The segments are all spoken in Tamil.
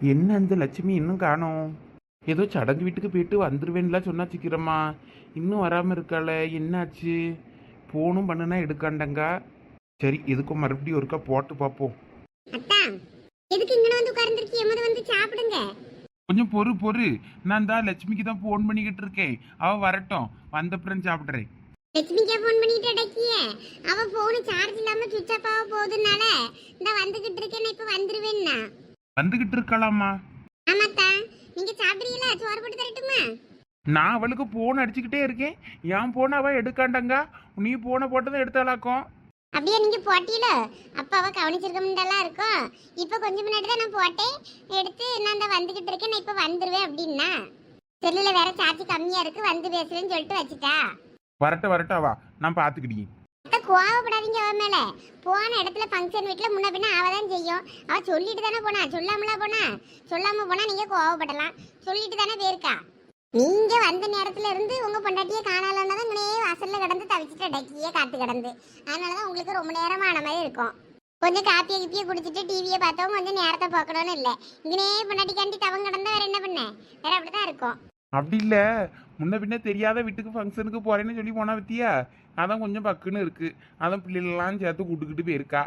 என்ன அந்த லட்சுமி இன்னும் காணோம்? ஏதோ சடங்கு வீட்டுக்கு போயிட்டு வந்துருவேன்லாம் சொன்னா சீக்கிரமா. இன்னும் வராமல் இருக்காள என்னாச்சு? போனும் பண்ணுனா எடுக்காண்டங்கா. சரி எதுக்கும் மறுபடியும் ஒருக்கா போட்டு பார்ப்போம் அத்தா எதுக்கு வந்து உட்கார்ந்துருக்கீங்க எமது வந்து சாப்பிடுங்க. கொஞ்சம் பொறு பொறு. நான் தான் லட்சுமிக்கு தான் ஃபோன் பண்ணிக்கிட்டு இருக்கேன். அவ வரட்டும். வந்தப்புறம் சாப்பிட்றேன். லட்சுமிக்கா ஃபோன் பண்ணிட்டு அடக்கிய. அவ போன் சார்ஜ் இல்லாம சுவிட்ச் ஆஃப் ஆக போகுதுனால இந்த வந்துகிட்டு இருக்கேன் நான் இப்ப வந்துருவேன்னா. வந்துகிட்டு இருக்கலாமா? ஆமாத்தா நீங்க சாப்பிடுறீங்களா? சோறு போட்டு தரட்டுமா? நான் அவளுக்கு போன் அடிச்சுக்கிட்டே இருக்கேன். என் போனை அவ எடுக்காண்டங்கா? நீ போனை போட்டதை எடுத்தாலாக்கும் அப்படியே நீங்க போட்டீல? அப்ப அவ கவனிச்சிருக்கமுண்டெல்லாம் இருக்கும் இப்ப கொஞ்சம் முன்னாடி தான் நான் போட்டேன். எடுத்து நான் இந்த வந்துகிட்டு இருக்கேன். நான் இப்ப வந்துருவேன் அப்படின்னா? செல்லுல வேற சார்ஜ் கம்மியா இருக்கு. வந்து பேசுறேன்னு சொல்லிட்டு வச்சுட்டா? வரட்டும் வரட்டும் அவா நான் பார்த்துக்கிட்டேன் அத்தை கோவப்படாதீங்க அவ மேல. போன இடத்துல ஃபங்க்ஷன் வீட்டில் முன்ன பின்ன ஆவதான் செய்யும். அவள் சொல்லிட்டு தானே போனா. சொல்லாமல போனா? சொல்லாம போனா நீங்க கோவப்படலாம். சொல்லிட்டு தானே போயிருக்கா. நீங்க வந்த நேரத்துல இருந்து உங்க பொண்டாட்டியே காணலன்னா தான் இங்கனே வாசல்ல கிடந்து தவிச்சிட்டு டக்கியே காத்து கிடந்து. அதனாலதான் உங்களுக்கு ரொம்ப நேரம் ஆன மாதிரி இருக்கும். கொஞ்சம் காப்பியை கிப்பியை குடிச்சிட்டு டிவியை பார்த்தோம் கொஞ்சம் நேரத்தை பார்க்கணும்னு இல்லை. இங்கனே பொண்டாட்டிக்காண்டி தவம் கிடந்தா வேற என்ன பண்ண? வேற அப்படிதான் இருக்கும். அப்படி இல்லை. முன்ன பின்ன தெரியாத வீட்டுக்கு ஃபங்க்ஷனுக்கு போறேன்னு சொல்லி போனா பத்தியா அதான் கொஞ்சம் பக்குன்னு இருக்கு. அதான் பிள்ளைகளெல்லாம் சேர்த்து கூட்டுக்கிட்டு போயிருக்கா.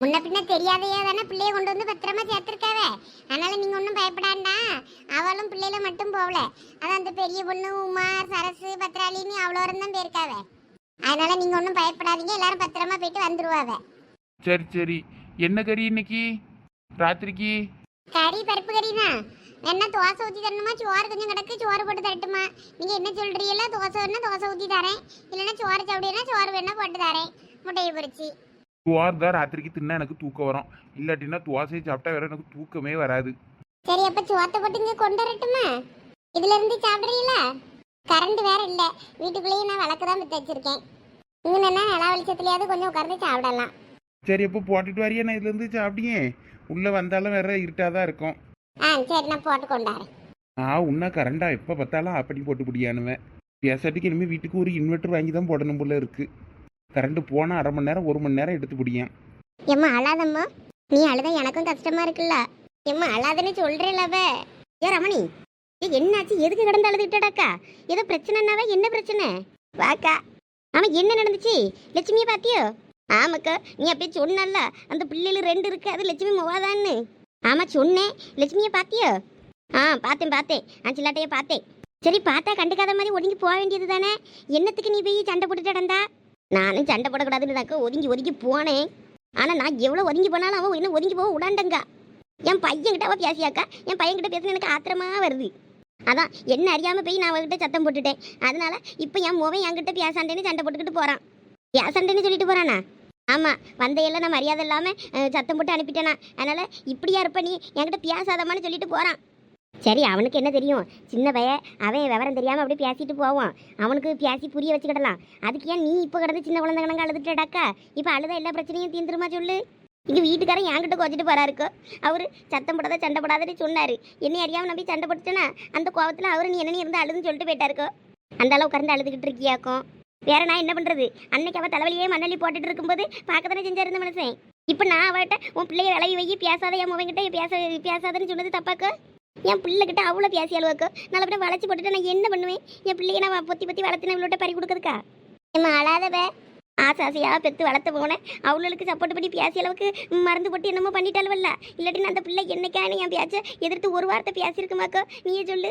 முன்ன பின்ன தெரியாதையே தானே பிள்ளைய கொண்டு வந்து பத்திரமா சேர்த்திருக்காவே? அதனால நீங்க ஒன்றும் பயப்படாண்டா. அவளும் பிள்ளையில மட்டும் போகல. அதான் அந்த பெரிய பொண்ணு உமா சரசு பத்ராளின்னு அவ்வளோ தான் போயிருக்காவே. அதனால நீங்க ஒன்றும் பயப்படாதீங்க. எல்லாரும் பத்திரமா போயிட்டு வந்துருவாவே. சரி சரி. என்ன கறி இன்னைக்கு? ராத்திரிக்கு? கறி பருப்பு கறி தான் என்ன தோசை ஊற்றி தரணுமா? சோறு கொஞ்சம் கிடக்கு சோறு போட்டு தரட்டுமா? நீங்க என்ன சொல்றீங்களோ தோசை வேணா தோசை ஊற்றி தரேன். இல்லைன்னா சோறு சாப்பிடுனா சோறு வேணா போட்டு தரேன். முட்டையை பொரிச்சு. துவார் தான் ராத்திரிக்கு தின்னா எனக்கு தூக்கம் வரும். இல்லாட்டினா துவாசையை சாப்பிட்டா வேற எனக்கு தூக்கமே வராது. சரி அப்ப சோத்தை போட்டு இங்க கொண்டு வரட்டுமா? இதுல இருந்து சாப்பிடுறீங்களா? கரண்ட் வேற இல்ல. வீட்டுக்குள்ளேயே நான் விளக்கு தான் வித்து வச்சிருக்கேன். இங்க நின்னா நிலா வெளிச்சத்துலயாவது கொஞ்சம் உட்கார்ந்து சாப்பிடலாம். சரி அப்போ போட்டுட்டு வரையா? நான் இதுல இருந்து சாப்பிடியே. உள்ள வந்தாலும் வேற இருட்டாதான் இருக்கும். ஆ சரி நான் போட்டு கொண்டாறேன் ஆ உன்ன கரண்டா எப்போ பார்த்தாலும் அப்படி போட்டு பிடியானுவேன். பேசாட்டுக்கு இனிமேல் வீட்டுக்கு ஒரு இன்வெர்டர் வாங்கி தான் போடணும் போல இருக்கு. கரண்ட் போனால் அரை மணி நேரம் ஒரு மணி நேரம் எடுத்து பிடியான். எம்மா அழாதம்மா. நீ அழுத எனக்கும் கஷ்டமா இருக்குல்ல. எம்மா அழாதுன்னு சொல்றேலவ ஏ ரமணி. ஏ என்னாச்சு? எதுக்கு கிடந்து அழுதுட்டடாக்கா ஏதோ பிரச்சனைனாவே என்ன பிரச்சனை? வாக்கா. ஆமா என்ன நடந்துச்சு? லட்சுமியை பாத்தியோ ஆமாக்கா நீ அப்படியே சொன்னல்ல. அந்த பிள்ளைகள் ரெண்டு இருக்கு. அது லட்சுமி முவாதான்னு ஆமாம் சொன்னேன். லட்சுமியை பார்த்தியோ ஆ பார்த்தேன் பார்த்தேன். நான் பார்த்தேன். சரி பார்த்தா கண்டுக்காத மாதிரி ஒதுங்கி போக வேண்டியது தானே? என்னத்துக்கு நீ போய் சண்டை போட்டுட்டு நடந்தா? நானும் சண்டை போடக்கூடாதுன்னு தாக்க ஒதுங்கி ஒதுங்கி போனேன். ஆனால் நான் எவ்வளோ ஒதுங்கி போனாலும் அவன் இன்னும் ஒதுங்கி போக விடாண்டங்க. என் பையன்கிட்ட அவள் பேசியாக்கா. என் பையன்கிட்ட பேசுன எனக்கு ஆத்திரமா வருது. அதான் என்ன அறியாமல் போய் நான் அவகிட்ட சத்தம் போட்டுட்டேன். அதனால இப்போ என் முவன் என்கிட்ட பேசாண்டேன்னு சண்டை போட்டுக்கிட்டு போகிறான் பேசாண்டேன்னு சொல்லிட்டு போகிறானா ஆமா வந்தையெல்லாம் நான் மரியாதை இல்லாம சத்தம் போட்டு அனுப்பிட்டேனா. அதனால இப்படியா இருப்ப நீ? என்கிட்ட பேசாதமான்னு சொல்லிட்டு போறான். சரி அவனுக்கு என்ன தெரியும்? சின்ன பைய அவன் விவரம் தெரியாம அப்படியே பேசிட்டு போவான். அவனுக்கு பேசி புரிய வச்சுக்கிடலாம். அதுக்கு ஏன் நீ இப்போ கிடந்து சின்ன குழந்தை கணக்கு அழுதுட்டடாக்கா இப்போ அழுத எல்லா பிரச்சனையும் தீந்துருமா சொல்லு? இங்கே வீட்டுக்காரன் என்கிட்ட கோச்சிட்டு போறாருக்கோ அவர் சத்தம் போடாத சண்டை போடாதன்னு சொன்னார். என்னை அறியாமல் நம்பி சண்டை போட்டுட்டேனா? அந்த கோவத்துல அவரு நீ என்ன இருந்து அழுதுன்னு சொல்லிட்டு போயிட்டாருக்கோ அந்த அளவு கறந்து அழுதுகிட்டு இருக்கியாக்கும் வேற நான் என்ன பண்ணுறது அன்னைக்கு அவள் தலைவலியே மண்ணள்ளி போட்டுட்டு இருக்கும்போது பார்க்கத்தானே செஞ்சாருந்த மனுஷன் இப்போ நான் அவள்கிட்ட உன் பிள்ளைய விலகி வை பேசாத என் முவங்கிட்ட பேச பேசாதன்னு சொன்னது தப்பாக்கு? என் பிள்ளைகிட்ட அவ்வளோ பேசி அழுவாக்கோ? நல்லபடியாக வளைச்சி போட்டுட்டு நான் என்ன பண்ணுவேன்? என் பிள்ளைய நான் பொத்தி பொத்தி வளர்த்துன இவ்வளோட்ட பறி கொடுக்குறதுக்கா? என் அழாதவ. ஆசை ஆசையாக பெற்று வளர்த்து போனேன். அவளுக்கு சப்போர்ட் பண்ணி பேசிய அளவுக்கு மறந்து போட்டு என்னமோ பண்ணிட்டாலுவல்ல இல்லாட்டி நான் அந்த பிள்ளை என்னைக்கான என் பேச்சை எதிர்த்து ஒரு வார்த்தை பேசியிருக்குமாக்கோ நீயே சொல்லு.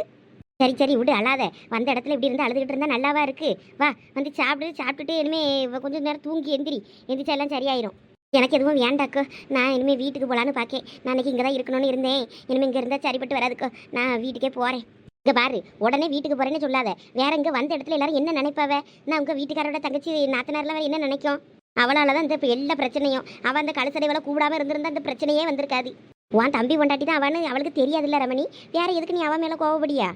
சரி சரி விடு அழாத. வந்த இடத்துல இப்படி இருந்து அழுதுகிட்டு இருந்தால் நல்லாவா இருக்கு? வா வந்து சாப்பிடு சாப்பிட்டுட்டு இனிமே கொஞ்சம் நேரம் தூங்கி எந்திரி. எந்திரிச்சா எல்லாம் சரியாயிரும். எனக்கு எதுவும் வேண்டாக்கோ நான் இனிமேல் வீட்டுக்கு போகலான்னு பார்க்கேன் நான் இன்றைக்கி இங்கே தான் இருக்கணும்னு இருந்தேன். இனிமேல் இங்கே இருந்தால் சரிப்பட்டு வராதுக்கோ நான் வீட்டுக்கே போகிறேன் இங்கே பாரு உடனே வீட்டுக்கு போகிறேன்னு சொல்லாத. வேற இங்கே வந்த இடத்துல எல்லாரும் என்ன நினைப்பாவ? நான் உங்கள் வீட்டுக்காரோட தங்கச்சி நாத்தனாரில் வேறு என்ன நினைக்கும்? அவளால தான் இந்த இப்போ எல்லா பிரச்சனையும். அவள் அந்த கழுசடைவளை கூடாமல் இருந்திருந்தா அந்த பிரச்சனையே வந்திருக்காது. உன் தம்பி கொண்டாட்டி தான் அவனு அவளுக்கு தெரியாதுல்ல ரமணி. வேற எதுக்கு நீ அவன் மேலே கோவப்படியா?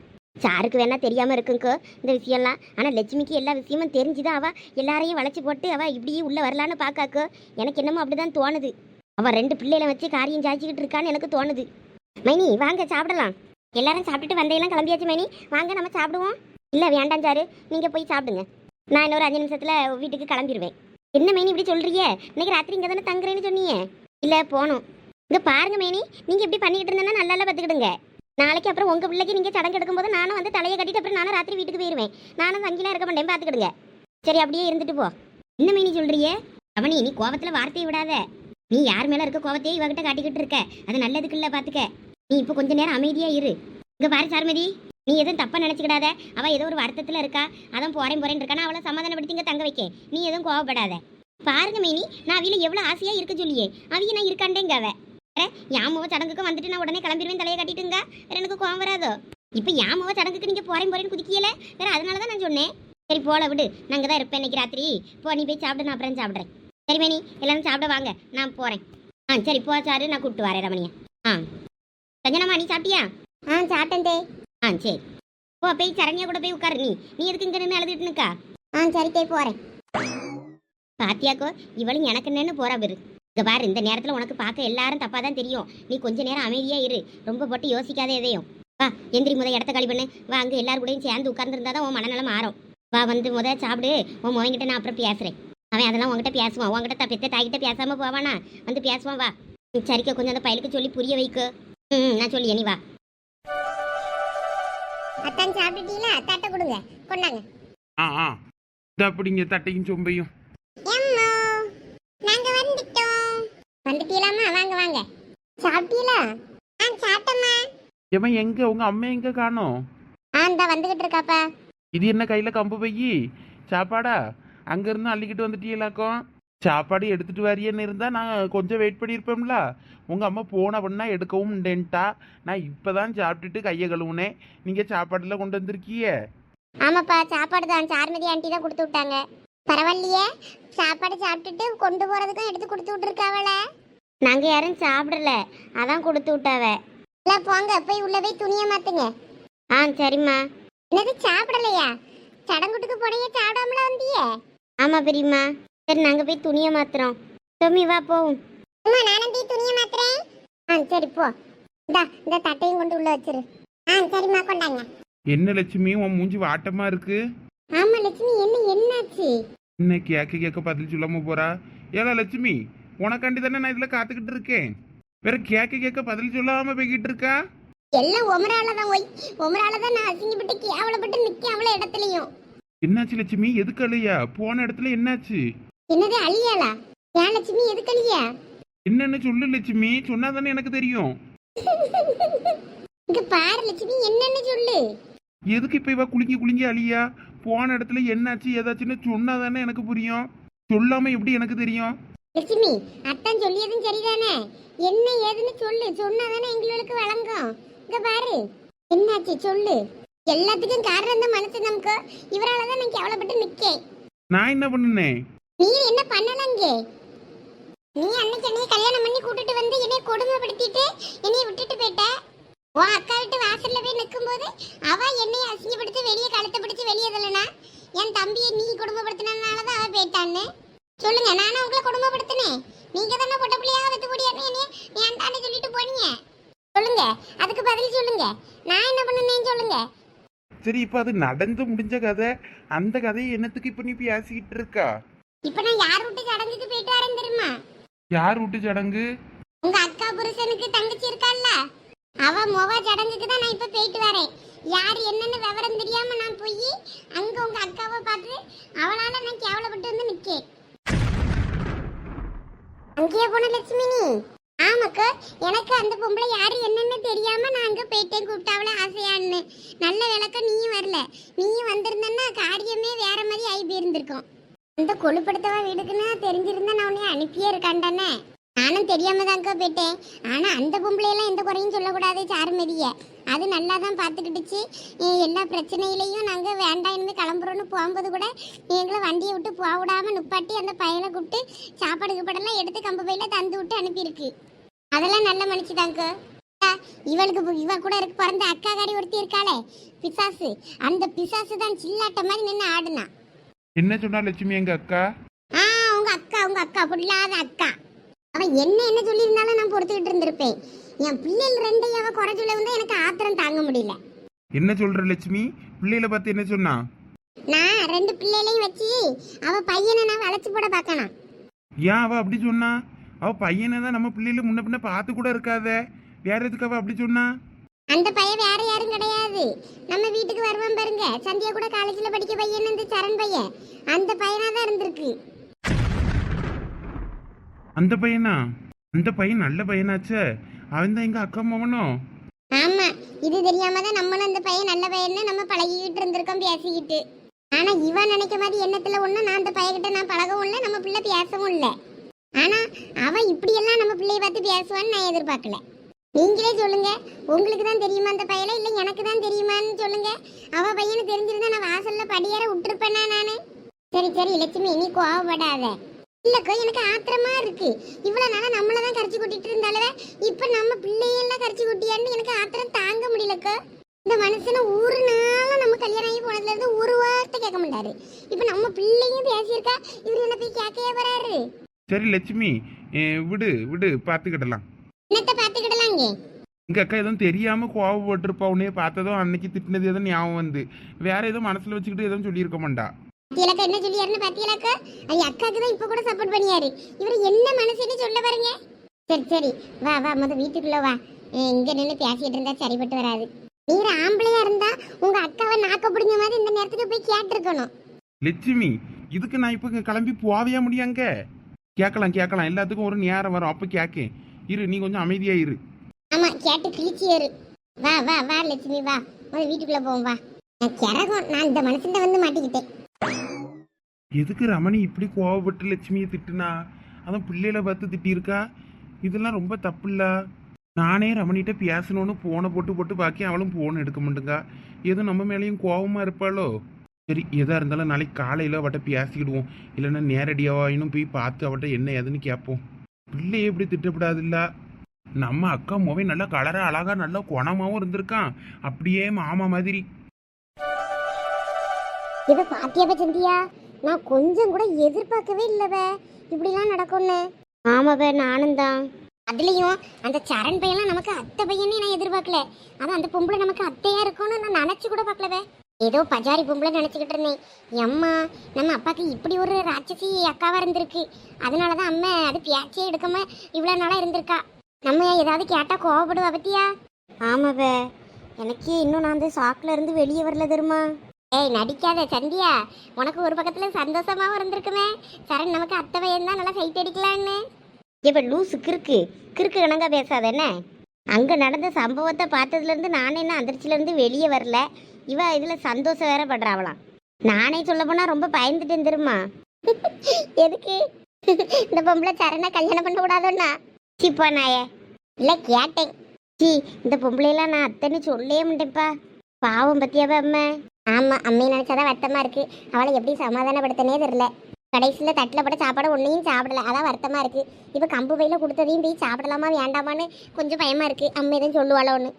சாருக்கு வேணா தெரியாமல் இருக்குங்கோ இந்த விஷயம்லாம். ஆனால் லட்சுமிக்கு எல்லா விஷயமும் தெரிஞ்சுதான் அவள் எல்லாரையும் வளைச்சி போட்டு அவள் இப்படியே உள்ளே வரலான்னு பார்க்காக்கோ எனக்கு என்னமோ அப்படி தான் தோணுது. அவள் ரெண்டு பிள்ளைகளை வச்சு காரியம் சாய்ச்சிக்கிட்டு இருக்கான்னு எனக்கு தோணுது. மைனி வாங்க சாப்பிடலாம். எல்லாரும் சாப்பிட்டுட்டு வந்தையெல்லாம் கிளம்பியாச்சு மைனி. வாங்க நம்ம சாப்பிடுவோம். இல்லை வேண்டாம் சாரு. நீங்கள் போய் சாப்பிடுங்க. நான் இன்னொரு அஞ்சு நிமிஷத்தில் வீட்டுக்கு கிளம்பிடுவேன் என்ன மைனி இப்படி சொல்கிறீங்க இன்னைக்கு ராத்திரி இங்கே தானே தங்குறேன்னு சொன்னீங்க. இல்லை போகணும். இங்கே பாருங்க மைனி. நீங்கள் இப்படி பண்ணிக்கிட்டு இருந்தேன்னா நல்லா பார்த்துக்கிடுங்க. நாளைக்கு அப்புறம் உங்க பிள்ளைக்கு நீங்க சடங்கு எடுக்கும்போது நானும் வந்து தலையை கட்டிட்டு அப்புறம் நானும் ராத்திரி வீட்டுக்கு போயிடுவேன் நானும் தங்கிலாம் இருக்க மாட்டேன். பார்த்துக்கிடுங்க சரி அப்படியே இருந்துட்டு போ. என்ன மீனி சொல்றியே அவனி நீ கோவத்தில் வார்த்தையை விடாத. நீ யார் மேல இருக்க கோவத்தையே இவகிட்ட காட்டிக்கிட்டு இருக்க. அது நல்லதுக்கு இல்லை பார்த்துக்க நீ இப்போ கொஞ்ச நேரம் அமைதியாக இரு. இங்கே பாரு சார்மதி. நீ எதுவும் தப்பாக நினச்சிக்கிடாத. அவள் ஏதோ ஒரு வருத்தத்தில் இருக்கா. அதான் போறேன் போறேன்னு இருக்கானா. அவளை சமாதானப்படுத்தி இங்கே தங்க வைக்க நீ எதுவும் கோவப்படாத. பாருங்க மேனி நான் அவியில எவ்வளோ ஆசையாக இருக்க சொல்லியே. அவிய நான் இருக்காண்டேங்க அவ. யாமவ சடங்குக்கு வந்துட்டு நான் உடனே கிளம்பிடுவேன் தலையை கட்டிட்டுங்க. எனக்கு கோவம் வராதோ? இப்போ யாமவ சடங்குக்கு நீங்க போறேன் போறேன்னு குதிக்கல? வேற அதனால தான் நான் சொன்னேன். சரி போல விடு. நாங்க தான் இருப்பேன் இன்னைக்கு ராத்திரி. போ நீ போய் சாப்பிடு நான் அப்புறம் சாப்பிட்றேன். சரி மேனி எல்லாரும் சாப்பிட வாங்க. நான் போறேன். ஆ சரி போ சாரு நான் கூப்பிட்டு வரேன் ரமணியா. ஆ. சஞ்சனம்மா நீ சாப்பிட்டியா? ஆ சாப்பிட்டேன் ஆ சரி. போ போய் சரண்யா கூட போய் உட்காரு நீ. நீ எதுக்கு இங்க நின்று அழுதுட்டு நிக்கா? ஆ சரி போய் போறேன். பாத்தியாக்கோ இவளும் எனக்கு என்னன்னு போறா பேரு இங்க பாரு இந்த நேரத்துல உனக்கு பார்க்க எல்லாரும் தப்பா தான் தெரியும். நீ கொஞ்ச நேரம் அமைதியா இரு. ரொம்ப போட்டு யோசிக்காத எதையும். வா எந்திரி முத இடத்த காலி பண்ணு. வா அங்க எல்லாரும் கூடயும் சேர்ந்து உட்கார்ந்துருந்தா தான் உன் மனநலம் மாறும். வா வந்து முத சாப்பிடு. உன் மோங்கிட்ட நான் அப்புறம் பேசுறேன். அவன் அதெல்லாம் உன்கிட்ட பேசுவான். உன்கிட்ட த பெத்த தாய்கிட்ட பேசாம போவானா? வந்து பேசுவான் வா. நீ சரிக்க கொஞ்சம் அந்த பயலுக்கு சொல்லி புரிய வைக்கு. ம் நான் சொல்லி நீ வா. அத்தான் சாப்பிட்டுட்டீங்களா? தட்டை கொடுங்க. கொண்டாங்க. ஆ ஆ. இந்த அப்படிங்க தட்டையும் சொம்பையும் எம்மோ நாங்க வந்துட்டோம் வந்துட்டீங்களாமா வாங்க வாங்க. சாப்பிட்டீங்களா ஆ சாப்பிட்டம்மா. எவன் எங்க? உங்க அம்மா எங்க காணோம்? ஆ இந்த வந்துகிட்டு இருக்காப்பா. இது என்ன கையில கம்பு பையி? சாப்பாடா? அங்கிருந்து அள்ளிக்கிட்டு வந்துட்டீங்களாக்கும் சாப்பாடு எடுத்துட்டு வரியேன்னு இருந்தா நான் கொஞ்சம் வெயிட் பண்ணியிருப்பேன்ல உங்க அம்மா போன பண்ணா எடுக்கவும் இல்லைன்ட்டா நான் இப்பதான் சாப்பிட்டுட்டு கையை கழுவுனேன் நீங்க சாப்பாடுல கொண்டு வந்திருக்கியே ஆமாப்பா சாப்பாடு தான். சார்மதி ஆண்டி தான் கொடுத்து விட்டாங்க. பரவாயில்லையே. சாப்பாடு சாப்பிட்டுட்டு கொண்டு போறதுக்கும் எடுத்து கொடுத்து விட்டுருக்காவல நாங்க யாரும் சாப்பிடல. அதான் கொடுத்து விட்டாவ. இல்ல போங்க. போய் உள்ள போய் துணியை மாத்துங்க. ஆ சரிம்மா. என்னது சாப்பிடலையா? சடங்குட்டுக்கு போனையே சாப்பிடாமல வந்தியே? ஆமா பெரியம்மா. சரி நாங்க போய் துணியை மாத்துறோம். தொம்மி வா போவோம். அம்மா நானும் போய் துணியை மாத்துறேன். ஆ சரி போ. இந்தா இந்த தட்டையும் கொண்டு உள்ள வச்சிரு. ஆ சரிம்மா கொண்டாங்க. என்ன லட்சுமி உன் மூஞ்சி வாட்டமா இருக்கு? ஆமா லட்சுமி என்ன என்னாச்சு? என்ன கேட்க கேட்க பதில் சொல்லாம போறா? ஏலா லட்சுமி உனக்காண்டி தானே நான் இதுல காத்துக்கிட்டு இருக்கேன். வேற கேட்க கேட்க பதில் சொல்லாம போய்கிட்டு இருக்கா? எல்லாம் உமரால தான் ஒய் உமரால தான் நான் அசிங்கப்பட்டு கேவலப்பட்டு நிக்க அவ்வளோ இடத்துலயும். என்னாச்சு லட்சுமி? எதுக்கு அலையா போன இடத்துல என்னாச்சு? என்னது அழியாளா ஏன் லட்சுமி எதுக்கு அழியா என்னன்னு சொல்லு லட்சுமி சொன்னா தானே எனக்கு தெரியும். இங்க பாரு லட்சுமி என்னன்னு சொல்லு. எதுக்கு இப்ப இவ குலுங்கி குலுங்கி அழியா போன இடத்துல என்னாச்சு ஏதாச்சுன்னு சொன்னா தானே எனக்கு புரியும். சொல்லாம எப்படி எனக்கு தெரியும்? லட்சுமி அத்தான் சொல்லியதும் சரிதானே? என்ன ஏதுன்னு சொல்லு சொன்னாதானே எங்களுக்கு வழங்கும். இங்க பாரு. என்னாச்சு சொல்லு. எல்லாத்துக்கும் காரணம் இந்த மனசு நமக்கு இவரால தான் நான் கேவலப்பட்டு நிக்கேன். நான் என்ன பண்ணுனேன்? நீ என்ன பண்ணலங்க நீ அன்னைக்கு என்னைய கல்யாணம் பண்ணி கூட்டிட்டு வந்து என்னைய கொடுமைப்படுத்திட்டு என்னைய விட்டுட்டு போயிட்ட? உன் அக்கா விட்டு வாசல்ல போய் நிக்கும்போது அவ என்னைய அசிங்கப்படுத்தி வெளியே கழுத்தை பிடிச்சு வெளியே தள்ளனா? என் தம்பியை நீ குடும்பப்படுத்தினால தான் அவ போயிட்டான்னு. சொல்லுங்க நானும் உங்களை குடும்பப்படுத்தினேன் நீங்க தானே பொட்ட பிள்ளையாக வெத்து முடியாது என்னைய ஏன்டான்னு சொல்லிட்டு போனீங்க? சொல்லுங்க அதுக்கு பதில் சொல்லுங்க. நான் என்ன பண்ணுனேன்னு சொல்லுங்க. சரி இப்ப அது நடந்து முடிஞ்ச கதை. அந்த கதையை என்னத்துக்கு இப்ப நீ பேசிக்கிட்டு இருக்கா? இப்ப நான் யார் விட்டு சடங்குக்கு போயிட்டு வரேன் தெரியுமா? யார் வீட்டு சடங்கு? உங்க அக்கா புருஷனுக்கு தங்கச்சி இருக்கால்ல? அவ முக சடங்குக்கு தான் நான் இப்ப போயிட்டு வரேன். யார் என்னன்னு விவரம் தெரியாம நான் போய் அங்க உங்க அக்காவை பார்த்து அவளால நான் கேவலப்பட்டு வந்து நிக்கேன். அங்கேயே போன லட்சுமினி ஆமாக்கா எனக்கு அந்த பொம்பளை யாரு என்னன்னு தெரியாம நான் அங்க போயிட்டேன் கூப்பிட்டாவள ஆசையான்னு. நல்ல விளக்கம் நீயும் வரல. நீயும் வந்திருந்தன்னா காரியமே வேற மாதிரி ஆகி போயிருந்திருக்கும். அந்த கொழுப்படுத்தவா வீடுக்குன்னு தெரிஞ்சிருந்தா நான் உன்னை அனுப்பியே இருக்காண்டானே? நானும் தெரியாம தான்க்கா போயிட்டேன். ஆனா அந்த பொம்பளையெல்லாம் எந்த குறையும் சொல்லக்கூடாது சாருமதிய. அது நல்லா தான் பார்த்துக்கிட்டுச்சு எல்லா பிரச்சனையிலையும் நாங்கள் வேண்டாம் இனிமேல் கிளம்புறோன்னு போகும்போது கூட எங்களை வண்டியை விட்டு போக விடாம நுப்பாட்டி அந்த பையனை கூப்பிட்டு சாப்பாடு கீப்பாடெல்லாம் எடுத்து கம்பு பையில தந்து விட்டு அனுப்பியிருக்கு. அதெல்லாம் நல்ல மனுஷிதாங்க இவளுக்கு பு- இவ கூட இருக்கு பிறந்த அக்கா காரி ஒருத்தி இருக்காளே பிசாசு. அந்த பிசாசு தான் சில்லாட்ட மாதிரி நின்று ஆடுனா. என்ன சொன்னா லட்சுமி எங்க அக்கா? ஆ உங்க அக்கா உங்க அக்கா புள்ளாத அக்கா. அவன் என்ன என்ன சொல்லியிருந்தாலும் நான் பொறுத்துக்கிட்டு இருந்திருப்பேன். என் பிள்ளைகள் ரெண்டையும் அவ குறை சொல்ல வந்து எனக்கு ஆத்திரம் தாங்க முடியல. என்ன சொல்ற லட்சுமி? பிள்ளைகளை பார்த்து என்ன சொன்னா? நான் ரெண்டு பிள்ளைகளையும் வச்சு அவ பையனை நான் வளைச்சு போட பார்க்கணும். ஏன் அவ அப்படி சொன்னா? அவ பையனை தான் நம்ம பிள்ளைல முன்ன பின்ன பார்த்து கூட இருக்காதே. வேற எதுக்கு அவ அப்படி சொன்னா? அந்த பையன் வேற யாரும் கிடையாது. நம்ம வீட்டுக்கு வருவான் பாருங்க. சந்தியா கூட காலேஜ்ல படிக்க பையன் இந்த சரண் பையன். அந்த பையனா தான் இருந்திருக்கு. அந்த பையனா? அந்த பையன் நல்ல பையனாச்சே. அவன் தான் எங்க அக்கா மவனோ ஆமா இது தெரியாம தான் நம்மளும் அந்த பையன் நல்ல பையன்னு நம்ம பழகிக்கிட்டு இருந்திருக்கோம் பேசிக்கிட்டு. ஆனா இவன் நினைக்க மாதிரி எண்ணத்துல ஒண்ணு நான் அந்த பையன்கிட்ட நான் பழகவும் இல்லை நம்ம பிள்ளை பேசவும் இல்லை. ஆனா அவன் இப்படியெல்லாம் நம்ம பிள்ளைய பார்த்து பேசுவான்னு நான் எதிர்பார்க்கல. நீங்களே சொல்லுங்க உங்களுக்கு தான் தெரியுமா அந்த பையல இல்லை எனக்கு தான் தெரியுமான்னு சொல்லுங்க. அவ பையனு தெரிஞ்சிருந்தா நான் வாசல்ல படியேற விட்டுருப்பேனா நானு? சரி சரி லட்சுமி நீ கோவப்படாத. இல்லக்கோ எனக்கு ஆத்திரமா இருக்கு. இவ்வளவு நாளா நம்மள தான் கரைச்சி கொட்டிட்டு இருந்தாலே இப்ப நம்ம பிள்ளையெல்லாம் கரைச்சி கொட்டியான்னு எனக்கு ஆத்திரம் தாங்க முடியலக்கோ. இந்த மனுஷனை ஒரு நாளா நம்ம கல்யாணம் ஆகி போனதுல இருந்து ஒரு வார்த்தை கேட்க மாட்டாரு. இப்ப நம்ம பிள்ளையும் பேசியிருக்கா. இவர் என்ன போய் கேட்கவே வராரு? சரி லட்சுமி விடு விடு பார்த்துக்கிடலாம். என்னத்த பாத்துக்கிடலாங்க எங்க அக்கா எதுவும் தெரியாம கோவப்பட்டிருப்பா. உன்னைய பார்த்ததும் அன்னைக்கு திட்டினது எதுவும் ஞாபகம் வந்து. வேற எதுவும் மனசுல வச்சுக்கிட்டு எதுவும் சொல்லியிருக்க மாட்டா. பாத்தியலக்கா என்ன சொல்லியாருன்னு பாத்தியலக்கா ஐயா அக்காக்கு தான் இப்ப கூட சப்போர்ட் பண்ணியாரு. இவர் என்ன மனசுன்னு சொல்ல பாருங்க. சரி சரி. வா வா முத வீட்டுக்குள்ள வா. இங்க நின்று பேசிட்டு இருந்தா சரிப்பட்டு வராது. நீர் ஆம்பளையா இருந்தா உங்க அக்காவை நாக்க பிடிஞ்ச மாதிரி இந்த நேரத்துக்கு போய் கேட்டிருக்கணும். லட்சுமி இதுக்கு நான் இப்போ கிளம்பி போவையா முடியாங்க கேட்கலாம் கேட்கலாம். எல்லாத்துக்கும் ஒரு நேரம் வரும். அப்போ கேட்கேன். இரு நீ கொஞ்சம் அமைதியா இரு. ஆமா கேட்டு கிழிச்சியாரு வா வா வா லட்சுமி வா. முத வீட்டுக்குள்ள போவோம் வா. நான் கிறகம் நான் இந்த மனுஷன் வந்து மாட்டிக்கிட்டேன். எதுக்கு ரமணி இப்படி கோவப்பட்டு லட்சுமியை திட்டுனா? அதான் பிள்ளைகளை பார்த்து திட்டியிருக்கா? இதெல்லாம் ரொம்ப தப்புல்ல. நானே ரமணிகிட்ட பேசணும்னு போனை போட்டு போட்டு பாக்கி அவளும் போன் எடுக்க மாட்டேங்கா. எதுவும் நம்ம மேலேயும் கோவமா இருப்பாளோ? சரி எதா இருந்தாலும் நாளைக்கு காலையில் அவட்ட பேசிக்கிடுவோம். இல்லைன்னா நேரடியாக போய் பார்த்து அவட்ட என்ன ஏதுன்னு கேட்போம். பிள்ளையை எப்படி திட்டப்படாதுல்ல? நம்ம அக்கா மோவே நல்லா கலரா அழகா நல்லா குணமாவும் இருந்திருக்கான். அப்படியே மாமா மாதிரி. இத பாத்தியாப்ப சந்தியா? நான் கொஞ்சம் கூட எதிர்பார்க்கவே இல்லவ இப்படிலாம் நடக்கும்னு. ஆமாப்ப நானும் தான். அதுலயும் அந்த சரண் பையன்லாம் நமக்கு அத்தை பையனே நான் எதிர்பார்க்கல. ஆனா அந்த பொம்பளை நமக்கு அத்தையா இருக்கும்னு நான் நினைச்சு கூட பார்க்கலவே ஏதோ பஜாரி பொம்பளை நினைச்சுக்கிட்டு இருந்தேன். அம்மா நம்ம அப்பாக்கு இப்படி ஒரு ராட்சசி அக்காவா இருந்திருக்கு. அதனாலதான் அம்மா அது பேச்சே எடுக்காம இவ்வளவு நாளா இருந்திருக்கா. நம்ம ஏதாவது கேட்டா கோவப்படுவா பத்தியா? ஆமாப்ப எனக்கு இன்னும் நான் அந்த சாக்குல இருந்து வெளியே வரல தெரியுமா? ஏய் நடிக்காத சந்தியா. உனக்கு ஒரு பக்கத்துல சந்தோஷமாவும் இருந்திருக்குமே. சரண் நமக்கு அத்தை பையன் தான் நல்லா சைட் அடிக்கலான்னு. இப்ப லூசு கிறுக்கு. கிறுக்கு கணங்க பேசாத என்ன? அங்க நடந்த சம்பவத்தை பார்த்ததுல இருந்து நானே என்ன அதிர்ச்சியில இருந்து வெளியே வரல. இவ இதுல சந்தோஷம் வேற படுறாவலாம் நானே சொல்ல போனா ரொம்ப பயந்துட்டேன் இருந்துருமா எதுக்கு? இந்த பொம்பளை சரணை கல்யாணம் பண்ண கூடாதுன்னா. சிப்பா நாயே. இல்ல கேட்டேன். சி இந்த பொம்பளையெல்லாம் நான் அத்தைன்னு சொல்லவே மாட்டேன்ப்பா. பாவம் பத்தியாவ அம்மா. ஆமா அம்மையை நினச்சாதான் வருத்தமாக இருக்கு. அவளை எப்படி சமாதானப்படுத்தனே தெரியல. கடைசியில் தட்டில் போட்ட சாப்பாடு ஒன்றையும் சாப்பிடல. அதான் வருத்தமாக இருக்கு. இப்போ கம்பு பையில் கொடுத்ததையும் போய் சாப்பிடலாமா வேண்டாமான்னு கொஞ்சம் பயமா இருக்கு. அம்மா எதுவும் சொல்லுவாளோ ஒன்று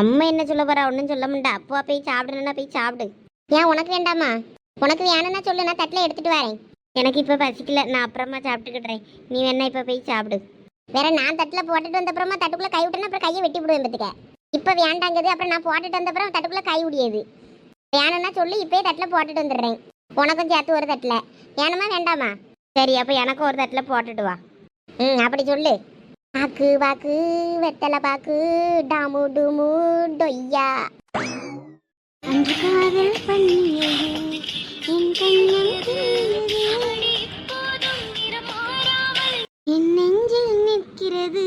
அம்மா என்ன சொல்ல போறா? ஒன்றும் சொல்ல முடியா அப்பா போய் சாப்பிடணுன்னா போய் சாப்பிடு. ஏன் உனக்கு வேண்டாமா? உனக்கு வேணும்னா சொல்லு நான் தட்டில் எடுத்துட்டு வரேன். எனக்கு இப்போ பசிக்கல. நான் அப்புறமா சாப்பிட்டுக்கிட்டுறேன். நீ வேணா இப்போ போய் சாப்பிடு. வேற நான் தட்டில் போட்டுட்டு வந்த அப்புறமா தட்டுக்குள்ள கை விட்டேன்னா அப்புறம் கையை வெட்டி விடுவேன் பார்த்துக்க. இப்போ வேண்டாங்கிறது அப்புறம் நான் போட்டுட்டு வந்த அப்புறம் தட்டுக்குள்ளே கை விடியது வேணும்னா சொல்லி இப்பயே தட்டில் போட்டுட்டு வந்துடுறேன். உனக்கும் சேர்த்து ஒரு தட்டில். வேணுமா வேண்டாமா? சரி அப்போ எனக்கும் ஒரு தட்டில் போட்டுட்டு வா. ம் அப்படி சொல்லு. பாக்கு பாக்கு வெத்தலை பாக்கு டாமு டுமு டொய்யா. அன்று காதல் பண்ணியே என் கண்ணம் என் நெஞ்சில் நிற்கிறது.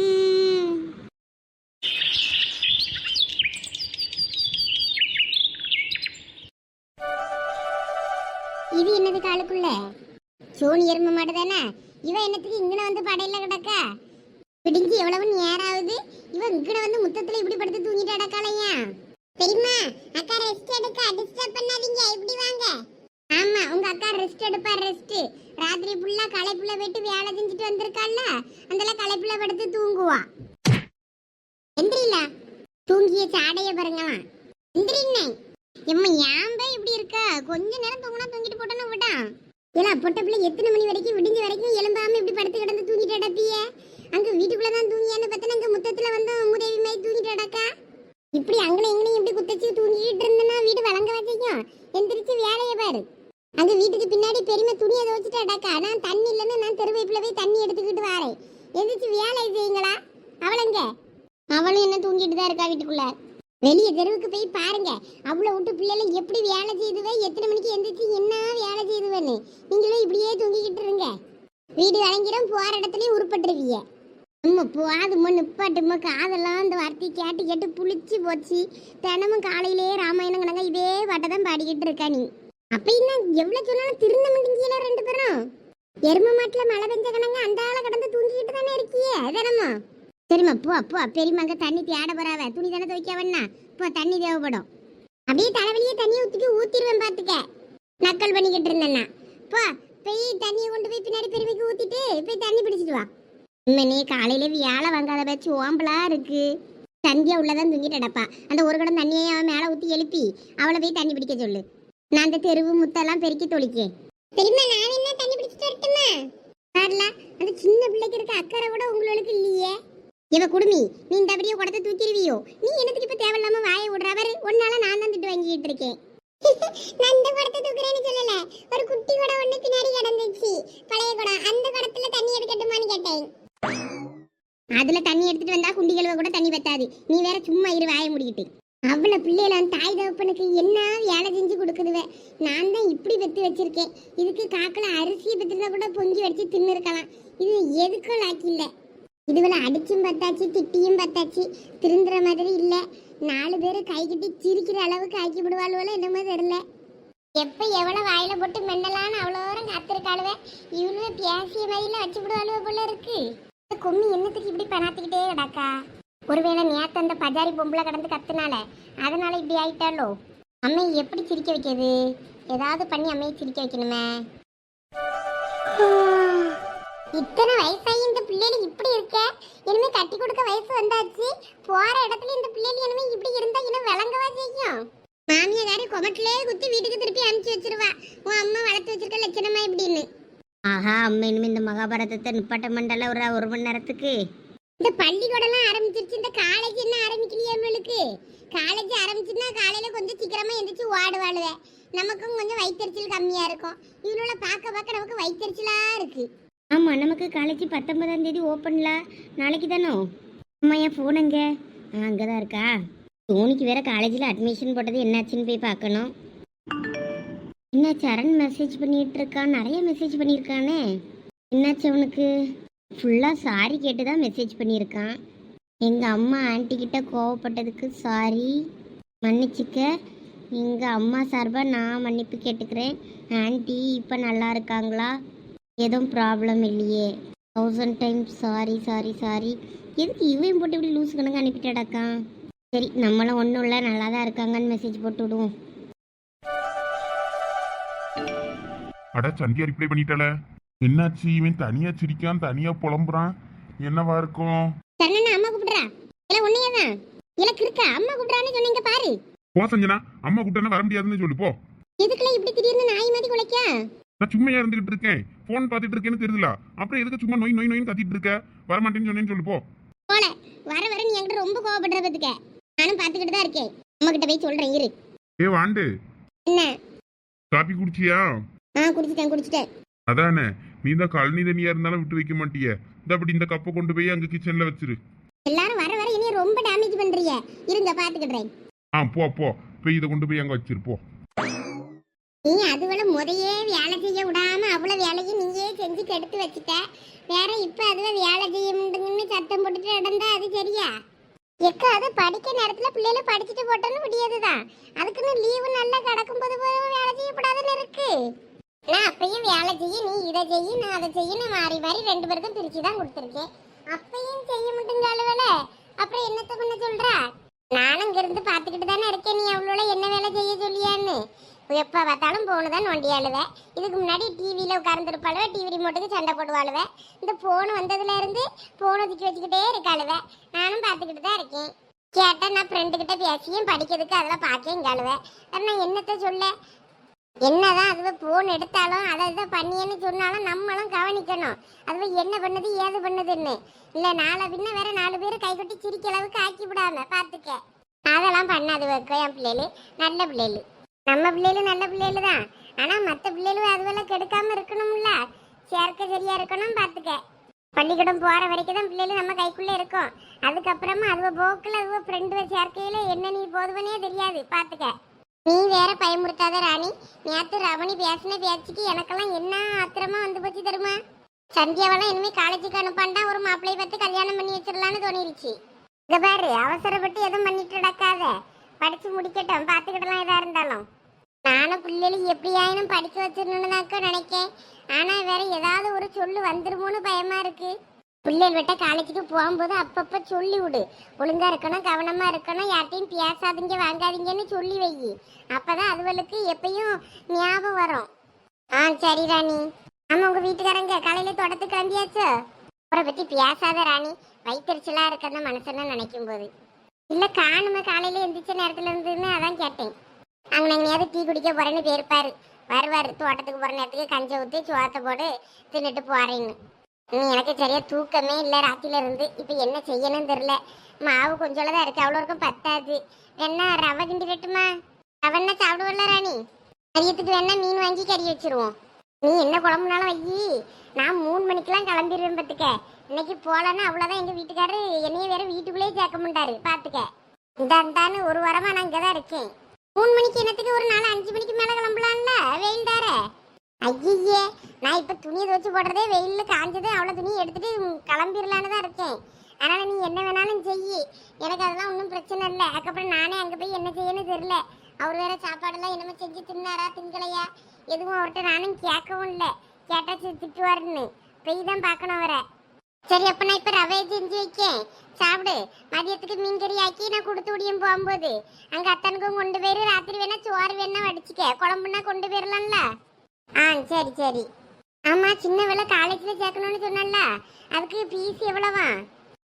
இது ஆளுக்குள்ள? சோனி எருமை மாட்டு தானே? இவ என்னத்துக்கு இங்கன வந்து படையில கிடக்கா? பிடிஞ்சு எவ்வளவு நேரம் ஆகுது இவன் இங்கன வந்து முத்தத்துல இப்படி படுத்து தூங்கிட்டு அடக்காலையா தெரியுமா? அக்கா ரெஸ்ட் எடுக்க டிஸ்டர்ப் பண்ணாதீங்க இப்படி வாங்க. ஆமா உங்க அக்கா ரெஸ்ட் எடுப்பா ரெஸ்ட் ராத்திரி ஃபுல்லா களைப்புல போயிட்டு வேலை செஞ்சுட்டு வந்திருக்கால அந்த களைப்புல படுத்து தூங்குவா. எந்திரில தூங்கிய சாடைய பாருங்களாம். எந்திரின்னே எம்மா ஏன் இப்படி இருக்கா? கொஞ்ச நேரம் தூங்கினா தூங்கிட்டு போட்டோன்னு விட்டான் ஏலா பொட்ட பிள்ளை எத்தனை மணி வரைக்கும் விடிஞ்ச வரைக்கும் எலும்பாம இப்படி படுத்து கிடந்து தூங்கிட்டு அடப்பிய அங்க வீட்டுக்குள்ள தான் தூங்கியான்னு பார்த்தா அங்க முத்தத்துல வந்து மூதேவி மாதிரி தூங்கிட்டு அடக்கா இப்படி அங்கன எங்கனையும் இப்படி குத்தச்சு தூங்கிட்டு இருந்தனா வீடு வழங்க வச்சைக்கும். எந்திரிச்சு வேலையை பாரு. அங்க வீட்டுக்கு பின்னாடி பெருமை துணியை துவச்சிட்டு அடக்கா நான் தண்ணி இல்லைன்னு நான் தெருவைப்புல போய் தண்ணி எடுத்துக்கிட்டு வரேன். எந்திரிச்சு வேலை செய்யுங்களா? அவளங்க? அவளும் என்ன தூங்கிட்டு தான் இருக்கா வீட்டுக்குள்ள? வெளியே தெருவுக்கு போய் பாருங்க. அவ்வளோ விட்டு பிள்ளைல எப்படி வேலை செய்துவே? எத்தனை மணிக்கு எந்திரிச்சு என்ன வேலை செய்துவேன்னு? நீங்களும் இப்படியே தூங்கிக்கிட்டு இருங்க. வீடு வழங்கிடும் போகிற இடத்துலையும் உருப்பட்டுருவீங்க. அம்மா போதும்மா நிப்பாட்டுமோ காதெல்லாம் இந்த வார்த்தை கேட்டு கேட்டு புளிச்சு போச்சு. தினமும் காலையிலேயே ராமாயணம் கணங்க இதே பாட்டை தான் பாடிக்கிட்டு இருக்கா நீ. அப்போ இன்னும் எவ்வளோ சொன்னாலும் திருந்த மாட்டேங்கல ரெண்டு பேரும்? எரும மாட்டில் மழை பெஞ்ச கணங்க அந்த ஆளை கடந்து தூங்கிக்கிட்டு தானே இருக்கியே? தினமும். சரிம்மா போ போ பெரியமாங்க தண்ணி தேட போறாவ. துணி தானே துவைக்காவண்ணா போ தண்ணி தேவைப்படும். அப்படியே தலைவலியே தண்ணியை ஊத்திட்டு ஊத்திடுவேன் பாத்துக்க. நக்கல் பண்ணிக்கிட்டு இருந்தேன்னா. போ போய் தண்ணியை கொண்டு போய் பின்னாடி பெருமைக்கு ஊத்திட்டு போய் தண்ணி பிடிச்சிட்டு வா. உண்மையே காலையில வியாழ வாங்காத வச்சு ஓம்பலா இருக்கு. சந்தியா உள்ளதான் தூங்கிட்டு அடப்பா அந்த ஒரு கடம் தண்ணியை அவன் மேல ஊத்தி எழுப்பி அவளை போய் தண்ணி பிடிக்க சொல்லு. நான் அந்த தெருவு முத்தெல்லாம் பெருக்கி தொளிக்கேன். தெரியுமா நான் என்ன தண்ணி பிடிச்சிட்டு வரட்டுமா? வரல அந்த சின்ன பிள்ளைக்கு இருக்க அக்கறை கூட உங்களுக்கு இல்லையே. இவ குடுமி நீ இந்த அப்படியே குடத்தை தூக்கிடுவியோ? நீ என்னத்துக்கு இப்ப தேவையில்லாம வாயை விடுறவர் ஒன்னால நான் தான் திட்டு வாங்கிட்டு இருக்கேன். நான் இந்த குடத்தை தூக்குறேன்னு சொல்லல. ஒரு குட்டி குடம் ஒண்ணு பின்னாடி கிடந்துச்சு. பழைய குடம். அந்த குடத்துல தண்ணி எடுக்கட்டுமான்னு கேட்டேன். அதுல தண்ணி எடுத்துட்டு வந்தா குண்டி கழுவ கூட தண்ணி பத்தாது. நீ வேற சும்மா இரு வாயை முடிக்கிட்டு. அவ்வளோ பிள்ளைகள தாய் தகப்பனுக்கு என்ன வேலை செஞ்சு கொடுக்குதுவே? நான் தான் இப்படி பெத்து வச்சிருக்கேன். இதுக்கு காக்கில் அரிசியை பெற்றுதான் கூட பொங்கி வச்சு தின்னு இருக்கலாம் இது எதுக்கும் லாக்கி இல்லை. இதுவரை அடிச்சும் பத்தாச்சு திட்டியும் பத்தாச்சு திருந்துற மாதிரி இல்லை. நாலு பேர் கை கட்டி சிரிக்கிற அளவுக்கு ஆக்கி விடுவாளுவோ என்னமோ தெரியல. எப்போ எவ்வளோ வாயில போட்டு மென்னலான்னு அவ்வளோ தூரம் காத்திருக்காளுவே. இவனுமே பேசிய மாதிரில வச்சு விடுவாளுவ போல இருக்கு. கும்மி என்னத்துக்கு இப்படி பணாத்திக்கிட்டே கிடக்கா? ஒருவேளை நேத்து அந்த பஜாரி பொம்பளை கடந்து கத்துனால அதனால இப்படி ஆயிட்டாளோ? அம்மை எப்படி சிரிக்க வைக்கிறது? ஏதாவது பண்ணி அம்மையை சிரிக்க வைக்கணுமே. இத்தனை வயசாகி இந்த பிள்ளைகள் இப்படி இருக்க? இனிமே கட்டி கொடுக்க வயசு வந்தாச்சு. போற இடத்துல இந்த பிள்ளைகள் இனிமே இப்படி இருந்தா இன்னும் விளங்கவா செய்யும்? மாமியாரி கொமட்டிலே குத்தி வீட்டுக்கு திருப்பி அனுப்பிச்சு வச்சிருவா. உன் அம்மா வளர்த்து வச்சிருக்க லட்சணமா இப்படின்னு. ஆஹா அம்மா இனிமே இந்த மகாபாரதத்தை நிப்பாட்ட மண்டல ஒரு ஒரு மணி நேரத்துக்கு? இந்த பள்ளிக்கூடம்லாம் ஆரம்பிச்சிருச்சு. இந்த காலேஜ் என்ன ஆரம்பிக்கலையே நம்மளுக்கு? காலேஜ் ஆரம்பிச்சுன்னா காலையில கொஞ்சம் சீக்கிரமா எந்திரிச்சு ஓடுவாளுவேன் நமக்கும் கொஞ்சம் வயிற்றுச்சல் கம்மியா இருக்கும். இவனோட பார்க்க பார்க்க நமக்கு வயிற்றுச்சலா இருக்கு. ஆமாம் நமக்கு காலேஜ் பத்தொன்பதாம் தேதி ஓப்பன்ல. நாளைக்கு தானோ? அம்மா என் ஃபோன் எங்க? அங்கே தான் இருக்கா? தோனிக்கு வேற காலேஜில் அட்மிஷன் போட்டது என்னாச்சுன்னு போய் பார்க்கணும். என்ன சரண் மெசேஜ் பண்ணிட்டு இருக்கான் நிறைய மெசேஜ் பண்ணியிருக்கானே. என்னாச்சு அவனுக்கு? ஃபுல்லாக சாரி கேட்டு தான் மெசேஜ் பண்ணியிருக்கான். எங்கள் அம்மா ஆன்ட்டி கிட்ட கோவப்பட்டதுக்கு சாரி மன்னிச்சிக்க. எங்கள் அம்மா சார்பாக நான் மன்னிப்பு கேட்டுக்கிறேன். ஆன்ட்டி இப்போ நல்லா இருக்காங்களா? எதுவும் ப்ராப்ளம் இல்லையே. Thousand times sorry sorry sorry எதுக்கு இவன் போட்டு இப்படி லூஸ் கணக்கு அனுப்பிட்டாடாக்கான் சரி நம்மளும் ஒன்றும் இல்லை நல்லா தான் இருக்காங்கன்னு மெசேஜ் போட்டு விடுவோம். அட சந்தியா ரிப்ளை பண்ணிட்டால என்னாச்சு? இவன் தனியா சிரிக்கான் தனியா புலம்புறான். என்னவா இருக்கும்? சரணா அம்மா கூப்பிடுறா. இல்லை ஒன்றையே தான் இல்லை கிறுக்கா அம்மா கூப்பிடுறான்னு சொன்னீங்க பாரு. போ சஞ்சனா. அம்மா கூப்பிட்டா வர முடியாதுன்னு சொல்லு போ. எதுக்குள்ள இப்படி திடீர்னு நாய் மாதிரி குலைக்கா நான் சும்மையா இருந்துகிட்டு இருக்கேன். போன் பார்த்துட்டு இருக்கேன்னு தெரியல அப்புறம் எதுக்கு சும்மா நோய் நோய் நோயின்னு கத்திட்டு இருக்க? வரமாட்டேன்னு சொன்னேன்னு சொல்லு போ. போல வர வர நீ என்கிட்ட ரொம்ப கோவப்படுற பத்துக்க. நானும் பார்த்துக்கிட்டு தான் இருக்கேன். அம்மா கிட்ட போய் சொல்கிறேன் இரு. ஏ வாண்டு. என்ன? காப்பி குடிச்சியா? ஆ குடிச்சிட்டேன் குடிச்சிட்டேன். அதானே. நீ தான் கழனி தண்ணியா இருந்தாலும் விட்டு வைக்க மாட்டிய. இந்த அப்படி இந்த கப்பை கொண்டு போய் அங்க கிச்சன்ல வச்சிரு. எல்லாரும் வர வர இனி ரொம்ப டேமேஜ் பண்றீங்க. இருங்க பாத்துக்கிடுறேன் ஆ போ போ. போய் இதை கொண்டு போய் அங்க வச்சிரு போ. நீ அதுவள முறையே வேலை செய்ய விடாம அவ்வளவு வேலையும் நீயே செஞ்சு கெடுத்து வச்சுட்ட. வேற இப்ப அதுல வேலை செய்ய முடியும்னு சத்தம் போட்டுட்டு நடந்தா அது சரியா? எக்கா அது படிக்க நேரத்துல பிள்ளைகளை படிச்சுட்டு போட்டோன்னு முடியாதுதான் அதுக்குன்னு லீவு நல்லா கிடக்கும் போது வேலை செய்யக்கூடாதுன்னு இருக்கு. நான் அப்பயும் வேலை செய்ய நீ இதை செய்ய நான் அதை செய்ய நான் மாறி மாறி ரெண்டு பேருக்கும் பிரிச்சு தான் கொடுத்துருக்கேன். அப்பயும் செய்ய மாட்டேங்க அளவுல. அப்புறம் என்னத்த பண்ண சொல்றா? நானும் இங்க இருந்து பாத்துக்கிட்டு தானே இருக்கேன். நீ அவ்வளோ என்ன வேலை செய்ய சொல்லியான்னு. எப்போ பார்த்தாலும் போனு நோண்டி அழுவேன். இதுக்கு முன்னாடி டிவியில் உட்கார்ந்துருப்பாளுவே டிவி ரிமோட்டுக்கு சண்டை போடுவாளுவேன் இந்த ஃபோன் வந்ததுலேருந்து ஃபோன் ஃபோனை தூக்கி வச்சுக்கிட்டே இருக்காளுவேன் நானும் பார்த்துக்கிட்டு தான் இருக்கேன். கேட்டால் நான் ஃப்ரெண்டுக்கிட்ட பேசியும் படிக்கிறதுக்கு அதெல்லாம் பார்க்கேன் அழுவேன். நான் என்னத்தை சொல்ல? என்னதான் அதுவே ஃபோன் எடுத்தாலும் அதை இதை பண்ணியன்னு சொன்னாலும் நம்மளும் கவனிக்கணும். அதுவே என்ன பண்ணுது ஏது பண்ணுதுன்னு. இல்லை நாளை பின்ன வேற நாலு பேர் கைகொட்டி சிரிக்க அளவுக்கு ஆக்கி விடாம பார்த்துக்க. அதெல்லாம் பண்ணாது வைக்க என் பிள்ளைகள். நல்ல பிள்ளைகள். நம்ம பிள்ளைகளும் நல்ல பிள்ளைகள் தான் ஆனால் மற்ற பிள்ளைகளும் அதுவெல்லாம் கெடுக்காம இருக்கணும்ல. சேர்க்க சரியா இருக்கணும் பார்த்துக்க பள்ளிக்கூடம் போகிற வரைக்கும் தான் பிள்ளைகளும் நம்ம கைக்குள்ளே இருக்கும். அதுக்கப்புறமா அதுவ போக்கில் அதுவ ஃப்ரெண்டு சேர்க்கையில என்ன நீ போதுவனே தெரியாது பார்த்துக்க நீ வேற பயமுறுத்தாத ராணி. நேத்து ரமணி பேசின பேச்சுக்கு எனக்கெல்லாம் என்ன ஆத்திரமா வந்து போச்சு தெரியுமா? சந்தியாவெல்லாம் இனிமேல் காலேஜுக்கு அனுப்பாண்டா ஒரு மாப்பிள்ளைய பார்த்து கல்யாணம் பண்ணி வச்சிடலான்னு தோணிருச்சு. இதை பாரு அவசரப்பட்டு எதுவும் பண்ணிட்டு நடக்காத. படிச்சு முடிக்கட்டும். பார்த்துக்கிட்டலாம் இதாக இருந்தாலும். நானும் பிள்ளைகளுக்கு எப்படியாயினும் படிக்க வச்சிடணும்னுதாக்கா நினைக்கேன். ஆனால் வேற ஏதாவது ஒரு சொல்லு வந்துருமோன்னு பயமா இருக்கு. பிள்ளைகள் விட்ட காலேஜுக்கு போகும்போது அப்பப்போ சொல்லி விடு. ஒழுங்காக இருக்கணும் கவனமாக இருக்கணும் யார்ட்டையும் பேசாதீங்க வாங்காதீங்கன்னு சொல்லி வை. அப்போ தான் அதுகளுக்கு எப்பயும் ஞாபகம் வரும். ஆ சரி ராணி. ஆமாம் உங்கள் வீட்டுக்காரங்க காலையில் தொடத்து கிளம்பியாச்சு? அவரை பற்றி பேசாத ராணி. வயிற்றுச்சலாக இருக்க மனசுன்னு நினைக்கும் போது இல்ல காணும காலையில எந்திரிச்ச நேரத்துல இருந்துன்னு அதான் கேட்டேன். அவங்க எங்கேயாவது டீ குடிக்க போறேன்னு போயிருப்பாரு. வருவார் தோட்டத்துக்கு போற நேரத்துக்கு கஞ்சை ஊற்றி சுவாத்த போட்டு தின்னுட்டு போறேன்னு. எனக்கு சரியா தூக்கமே இல்லை ராத்திரில இருந்து. இப்போ என்ன செய்யணும்னு தெரியல. மாவு கொஞ்சம் தான் இருக்கு அவ்வளோ இருக்கும் பத்தாது. வேணா ரவை கிண்டி வெட்டுமா? ரவன்னா சாப்பிடுவோம்ல ராணி? மதியத்துக்கு வேணா மீன் வாங்கி கறி வச்சிருவோம். நீ என்ன குழம்புனாலும் வையி. நான் மூணு மணிக்கெல்லாம் கிளம்பிடுவேன் பார்த்துக்க இன்னைக்கு போகலன்னா அவ்வளோதான் எங்கள் வீட்டுக்காரரு என்னைய வேற வீட்டுக்குள்ளேயே சேர்க்க மாட்டாரு. பார்த்துக்க இந்தான்னு ஒரு வாரமா நான் இங்கே தான் இருக்கேன். மூணு மணிக்கு என்னத்துக்கு ஒரு நாலு அஞ்சு மணிக்கு மேலே கிளம்பலாம்ல? வெயில் தார? ஐயே நான் இப்போ துணியை துவச்சு போடுறதே வெயிலில் காஞ்சது. அவ்வளோ துணியை எடுத்துட்டு கிளம்பிடலான்னு தான் இருக்கேன். அதனால் நீ என்ன வேணாலும் செய் எனக்கு அதெல்லாம் ஒன்றும் பிரச்சனை இல்லை. அதுக்கப்புறம் நானே அங்கே போய் என்ன செய்யணும்னு தெரியல. அவர் வேற சாப்பாடெல்லாம் என்னமோ செஞ்சு தின்னாரா திங்கலையா எதுவும் அவர்கிட்ட நானும் கேட்கவும் இல்லை. கேட்டா திட்டுவாருன்னு. போய் தான் பார்க்கணும் அவரை. சரி அப்ப நான் இப்ப ரவையை செஞ்சு வைக்கேன். சாப்பிடு. மதியத்துக்கு மீன் கறி ஆக்கி நான் கொடுத்து விடியும் போகும்போது. அங்க அத்தனுக்கும் கொண்டு போயிரு. ராத்திரி வேணா சோறு வேணா வடிச்சுக்க. குழம்புனா கொண்டு போயிடலாம்ல ஆ சரி சரி. ஆமா சின்ன வேலை காலேஜ்ல சேர்க்கணும்னு சொன்னல அதுக்கு ஃபீஸ் எவ்வளவா?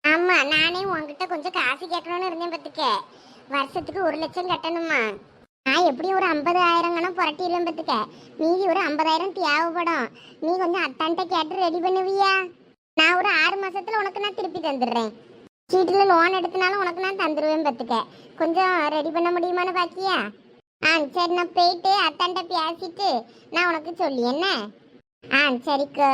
ஆமா நானே உன்கிட்ட கொஞ்சம் காசு கேட்கணும்னு இருந்தேன் பத்துக்க வருஷத்துக்கு ஒரு லட்சம் கட்டணுமா? நான் எப்படியும் ஒரு ஐம்பது ஆயிரங்கனா புரட்டிடுவேன் பத்துக்க மீதி ஒரு ஐம்பதாயிரம் தேவைப்படும். நீ கொஞ்சம் அத்தான்ட்ட கேட்டு ரெடி பண்ணுவியா? நான் ஒரு ஆறு மாசத்துல உனக்கு நான் திருப்பி தந்துடுறேன். சீட்டில் லோன் எடுத்தனாலும் உனக்கு நான் தந்துடுவேன் பத்துக்க. கொஞ்சம் ரெடி பண்ண முடியுமான்னு பாக்கியா ஆ சரி நான் போயிட்டு அத்தாண்ட பேசிட்டு நான் உனக்கு சொல்லி என்ன? ஆ சரிக்கு.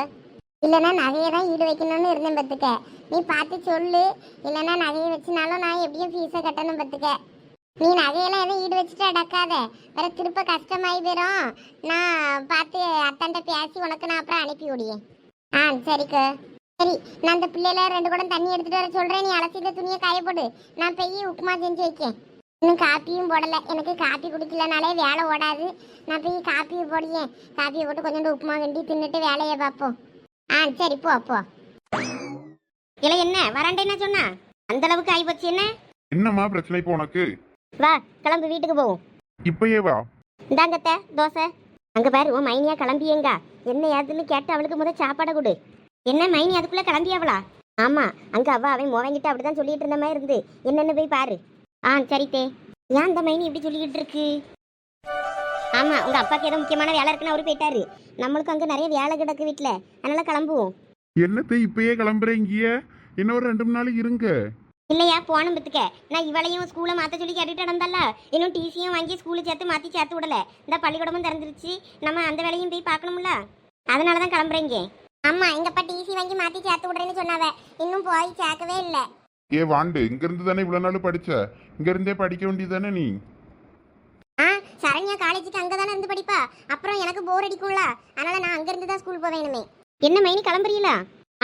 இல்லைன்னா நகையை தான் ஈடு வைக்கணும்னு இருந்தேன் பத்துக்க. நீ பார்த்து சொல்லு. இல்லைன்னா நகையை வச்சுனாலும் நான் எப்படியும் ஃபீஸை கட்டணும் பத்துக்க. நீ நகையெல்லாம் எதுவும் ஈடு வச்சுட்டு அடக்காத. வேற திருப்ப கஷ்டமாயி போயிடும் நான் பார்த்து அத்தாண்ட பேசி உனக்கு நான் அப்புறம் அனுப்பி விடியேன் ஆ சரிக்கு. சரி நான் அந்த பிள்ளைல ரெண்டு குடம் தண்ணி எடுத்துட்டு வர சொல்றேன். நீ அலசிட்ட துணியை காய போடு. நான் போய் உப்புமா செஞ்சு வைக்கேன். இன்னும் காப்பியும் போடல. எனக்கு காப்பி குடிக்கலனாலே வேலை ஓடாது. நான் போய் காப்பியை போடியேன் காப்பியை போட்டு கொஞ்சோண்டு உப்புமா கிண்டி தின்னுட்டு வேலையை பார்ப்போம். ஆ சரி போ போ. இல்லை என்ன? வராண்டேன்னா சொன்னா? அந்த அளவுக்கு ஆகிப்போச்சு என்ன? என்னம்மா பிரச்சனை இப்போ உனக்கு? வா கிளம்பு வீட்டுக்கு போவோம். இப்பயே வா. இந்தாங்கத்த தோசை. அங்க பாரு உன் மைனியா கிளம்பியேங்க. என்ன ஏதுன்னு கேட்டு அவளுக்கு முத சாப்பாடை கொடு. என்ன மைனி அதுக்குள்ள கிளம்பியாவளா ஆமா அங்க அவ அவன் மோவங்கிட்ட அப்படிதான் சொல்லிட்டு இருந்த மாதிரி இருந்து. என்னன்னு போய் பாரு. ஆ சரி தே. ஏன் அந்த மைனி இப்படி சொல்லிக்கிட்டு இருக்கு? ஆமா உங்க அப்பாக்கு ஏதோ முக்கியமான வேலை இருக்குன்னு அவரு போயிட்டாரு. நம்மளுக்கு அங்க நிறைய வேலை கிடக்கு வீட்டுல அதனால கிளம்புவோம். என்னத்தை இப்பயே கிளம்புறீங்க இன்னும் ஒரு ரெண்டு மூணு நாள் இருங்க. இல்லையா போன பத்துக்க நான் இவளையும் ஸ்கூலை மாற்ற சொல்லி கேட்டுட்டு நடந்தல்ல இன்னும் டிசியும் வாங்கி ஸ்கூலு சேர்த்து மாற்றி சேர்த்து விடல. இந்த பள்ளிக்கூடமும் திறந்துருச்சு. நம்ம அந்த வேலையும் போய் பார்க்கணும்ல. அதனால தான் கிளம்புறீங்க ஆமா எங்கப்பா டிசி வாங்கி மாற்றி சேர்த்து விடுறேன்னு சொன்னாவ. இன்னும் போய் சேர்க்கவே இல்லை. ஏ வாண்டு இங்க இருந்து தானே இவ்வளவு நாள் படிச்ச? இங்க இருந்தே படிக்க வேண்டியதானே நீ? ஆ சரண்யா காலேஜுக்கு அங்கே தானே இருந்து படிப்பா? அப்புறம் எனக்கு போர் அடிக்கும்ல. அதனால நான் அங்கேருந்து தான் ஸ்கூல் போவேணுமே என்ன மைனி கிளம்புறீங்களா?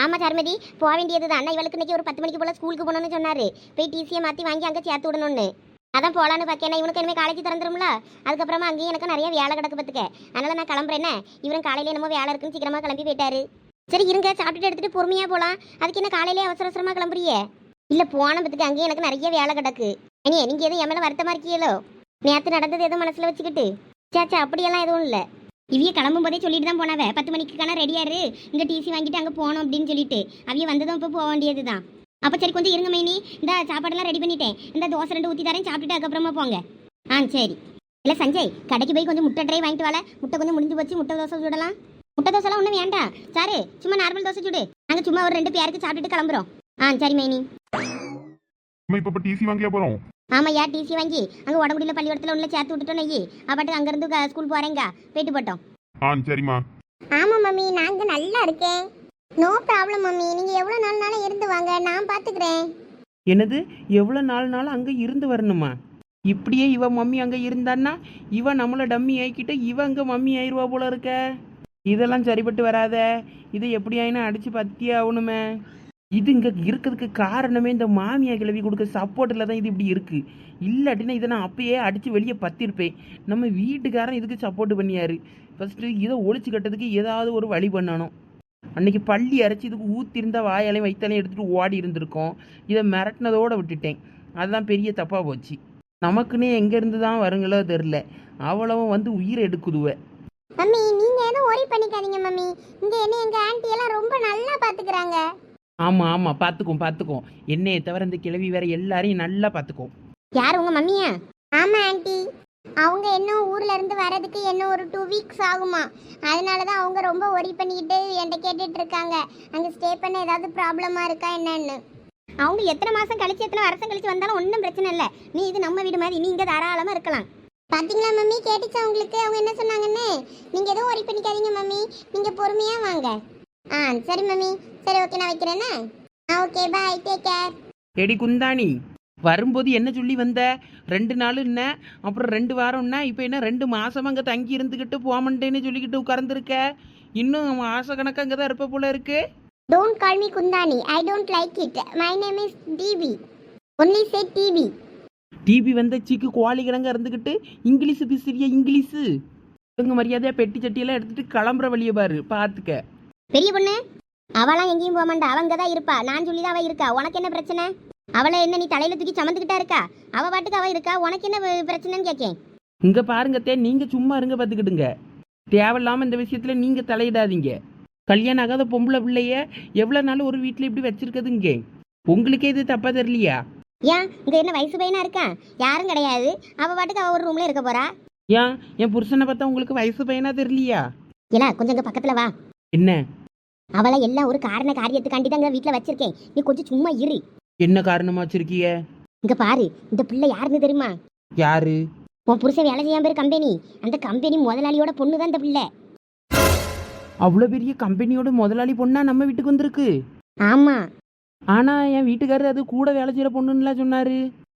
ஆமா சர்மதி போக வேண்டியது தான் அண்ணா இவளுக்கு இன்னைக்கு ஒரு பத்து மணிக்கு போல ஸ்கூலுக்கு போகணும்னு சொன்னாரு. போய் டிசியை மாற்றி வாங்கி அங்கே சேர்த்து விடணும்னு. அதான் போலான்னு பார்க்கேன் இவனுக்கு இனிமேல் காலேஜ் திறந்துரும்ல? அதுக்கப்புறமா அங்கேயும் எனக்கு நிறைய வேலை கிடக்கு பார்த்துக்க அதனால நான் கிளம்புறேன். இவரும் காலையில என்னமோ வேலை இருக்குன்னு சீக்கிரமா கிளம்பி போயிட்டாரு. சரி இருங்க சாப்பிட்டுட்டு எடுத்துட்டு பொறுமையா போலாம். அதுக்கு என்ன காலையிலே அவசர அவசரமா கிளம்புறியே? இல்ல போன பத்துக்கு அங்கேயும் எனக்கு நிறைய வேலை கிடக்கு. அனியா நீங்க எதுவும் என் மேல வருத்தமா இருக்கீங்களோ? நேற்று நடந்தது எதுவும் மனசுல வச்சுக்கிட்டு? சேச்சா அப்படியெல்லாம் எதுவும் இல்லை. இவிய கிளம்பும் போதே சொல்லிட்டு தான் போனவ. பத்து மணிக்கான ரெடியாரு இங்க டிசி வாங்கிட்டு அங்க போனோம் அப்படின்னு சொல்லிட்டு. அவிய வந்ததும் இப்போ போக வேண்டியது தான். அப்ப சரி கொஞ்சம் இருங்க மைனி. இந்த சாப்பாடெல்லாம் ரெடி பண்ணிட்டேன். இந்த தோசை ரெண்டு ஊத்தி தரேன். சாப்பிட்டுட்டு அதுக்கப்புறமா போங்க. ஆ சரி. இல்ல சஞ்சய் கடைக்கு போய் கொஞ்சம் முட்டை ட்ரை வாங்கிட்டு வாழ முட்டை கொஞ்சம் முடிஞ்சு போச்சு. முட்டை தோசை சுடலாம். முட்டை தோசைலாம் ஒன்றும் வேண்டாம். சாரு சும்மா நார்மல் தோசை சுடு. நாங்கள் சும்மா ஒரு ரெண்டு பேருக்கு சாப்பிட்டுட்டு கிளம்புறோம். ஆ சரி மைனி. நம்ம இப்ப டிசி வாங்கியா போறோம்? ஆமாய்யா டிசி வாங்கி. அங்கே உடம்புடியில் பள்ளிக்கூடத்தில் உள்ள சேர்த்து விட்டுட்டோம் நெய்யி. அப்பாட்டு அங்கேருந்து ஸ்கூல் போகிறேங்க போயிட்டு போட்டோம். ஆ சரிம்மா. ஆமாம் மம்மி. நாங்கள் நல்லா இருக்கேன். No problem mummy. நீங்கள் எவ்வளோ நான் பாத்துக்கிறேன். என்னது? எவ்வளோ நாலு நாள் அங்கே இருந்து வரணுமா? இப்படியே இவ மம்மி அங்கே இருந்தான்னா இவ நம்மளை டம்மி ஆக்கிட்டு இவ அங்கே மம்மி ஆயிடுவா போல இருக்க. இதெல்லாம் சரிப்பட்டு வராத. இதை எப்படியாயினா அடிச்சு அடித்து பத்தியே ஆகணுமே. இது இங்கே இருக்கிறதுக்கு காரணமே இந்த மாமியா கிளவி கொடுக்க சப்போர்ட்டில் தான் இது இப்படி இருக்குது இல்லாட்டினா இதை நான் அப்பயே அடித்து வெளியே பத்திருப்பேன். நம்ம வீட்டுக்காரன் இதுக்கு சப்போர்ட் பண்ணியாரு. ஃபஸ்ட்டு இதை ஒழிச்சு கட்டதுக்கு ஏதாவது ஒரு வழி பண்ணணும். அன்னைக்கு பள்ளி அரைச்சி இதுக்கு ஊத்திருந்த வாயாலையும் வைத்தாலையும் எடுத்துகிட்டு ஓடி இருந்திருக்கோம். இதை மிரட்டினதோடு விட்டுட்டேன். அதுதான் பெரிய தப்பாக போச்சு. நமக்குன்னே எங்கேருந்து தான் வருங்களோ தெரில அவ்வளவும் வந்து உயிரை எடுக்குதுவ. மம்மி நீங்க எதுவும் ஒரி பண்ணிக்காதீங்க மம்மி. இங்க என்ன எங்க ஆன்ட்டி எல்லாம் ரொம்ப நல்லா பாத்துக்கிறாங்க. ஆமாம் ஆமாம் பார்த்துக்கும் பார்த்துக்கும் என்னையை தவிர இந்த கிழவி வேற எல்லாரையும் நல்லா பார்த்துக்கும் யார் உங்க மம்மியா? ஆமா ஆன்ட்டி அவங்க இன்னும் ஊர்ல இருந்து வரதுக்கு இன்னும் ஒரு டூ வீக்ஸ் ஆகுமா. அதனால தான் அவங்க ரொம்ப ஒரி பண்ணிக்கிட்டு என்கிட்ட கேட்டுட்டு இருக்காங்க. அங்க ஸ்டே பண்ண ஏதாவது ப்ராப்ளமா இருக்கா என்னன்னு. அவங்க எத்தனை மாசம் கழிச்சு எத்தனை வருஷம் கழிச்சு வந்தாலும் ஒன்றும் பிரச்சனை இல்லை. நீ இது நம்ம வீடு மாதிரி நீங்க தாராளமா இருக்கலாம். பாத்தீங்களா மம்மி? கேட்டுச்சா உங்களுக்கு? அவங்க என்ன சொன்னாங்கன்னு? நீங்க எதுவும் ஒரி பண்ணிக்காதீங்க மம்மி. நீங்க பொறுமையா வாங்க. ஆ சரி மம்மி. சரி ஓகே நான் வைக்கிறேன்னா ஆ ஓகே பாய் டேக் கேர் எடி குந்தாணி வரும்போது என்ன சொல்லி வந்த? ரெண்டு நாள் என்ன? அப்புறம் ரெண்டு வாரம்னா இப்போ என்ன ரெண்டு மாசம் அங்கே தங்கி இருந்துக்கிட்டு போமண்டேன்னு சொல்லிக்கிட்டு உட்கார்ந்துருக்க? இன்னும் மாச கணக்கு அங்கே தான் இருப்ப போல இருக்கு. Don't call me Kundani. I don't like it. My name is DB. Only say TB. TV வந்த சீக்கு குவாலி கிழங்க இருந்துக்கிட்டு இங்கிலீஷு பேசுறிய இங்கிலீஷு ஒழுங்கு மரியாதையாக பெட்டி சட்டியெல்லாம் எடுத்துட்டு கிளம்புற வழியை பாரு பார்த்துக்க பெரிய பொண்ணு அவளாம் எங்கேயும் போக மாட்டா அவங்க தான் இருப்பா. நான் சொல்லி தான் அவ இருக்கா. உனக்கு என்ன பிரச்சனை? அவளை என்ன நீ தலையில தூக்கி சமந்துக்கிட்டா இருக்கா? அவ பாட்டுக்கு அவ இருக்கா? உனக்கு என்ன பிரச்சனைன்னு கேட்கேன் இங்கே பாருங்கத்தே நீங்கள் சும்மா இருங்க பார்த்துக்கிடுங்க தேவையில்லாமல் இந்த விஷயத்தில் நீங்கள் தலையிடாதீங்க. கல்யாணம் ஆகாத பொம்பளை பிள்ளைய எவ்வளோ நாள் ஒரு வீட்டில் இப்படி வச்சிருக்குதுங்க. உங்களுக்கே இது தப்பாக தெரியலையா? ஏன்? இங்க என்ன வயசு பையனா இருக்கான் யாரும் கிடையாது. அவ பாட்டுக்கு அவ ஒரு ரூம்ல இருக்க போறா. ஏன்? என் புருஷனை பார்த்தா உங்களுக்கு வயசு பையனா தெரியலையா? இல்ல கொஞ்சம் இங்க பக்கத்துல வா. என்ன? அவளை எல்லாம் ஒரு காரண காரியத்துக்காண்டி தான் இங்க வீட்டுல வச்சிருக்கேன். நீ கொஞ்சம் சும்மா இரு. என்ன காரணமா வச்சிருக்கீங்க இங்க பாரு இந்த பிள்ளை யாருன்னு தெரியுமா? யாரு? உன் புருஷன் வேலை செய்யாம பேர் கம்பெனி. அந்த கம்பெனி முதலாளியோட பொண்ணு தான் இந்த பிள்ளை. அவ்வளோ பெரிய கம்பெனியோட முதலாளி பொண்ணா நம்ம வீட்டுக்கு வந்திருக்கு. ஆமா. ஆனா என் வீட்டுக்காரர் அது கூட வேலை செய்யற பொண்ணுன்னுலாம் சொன்னாரு.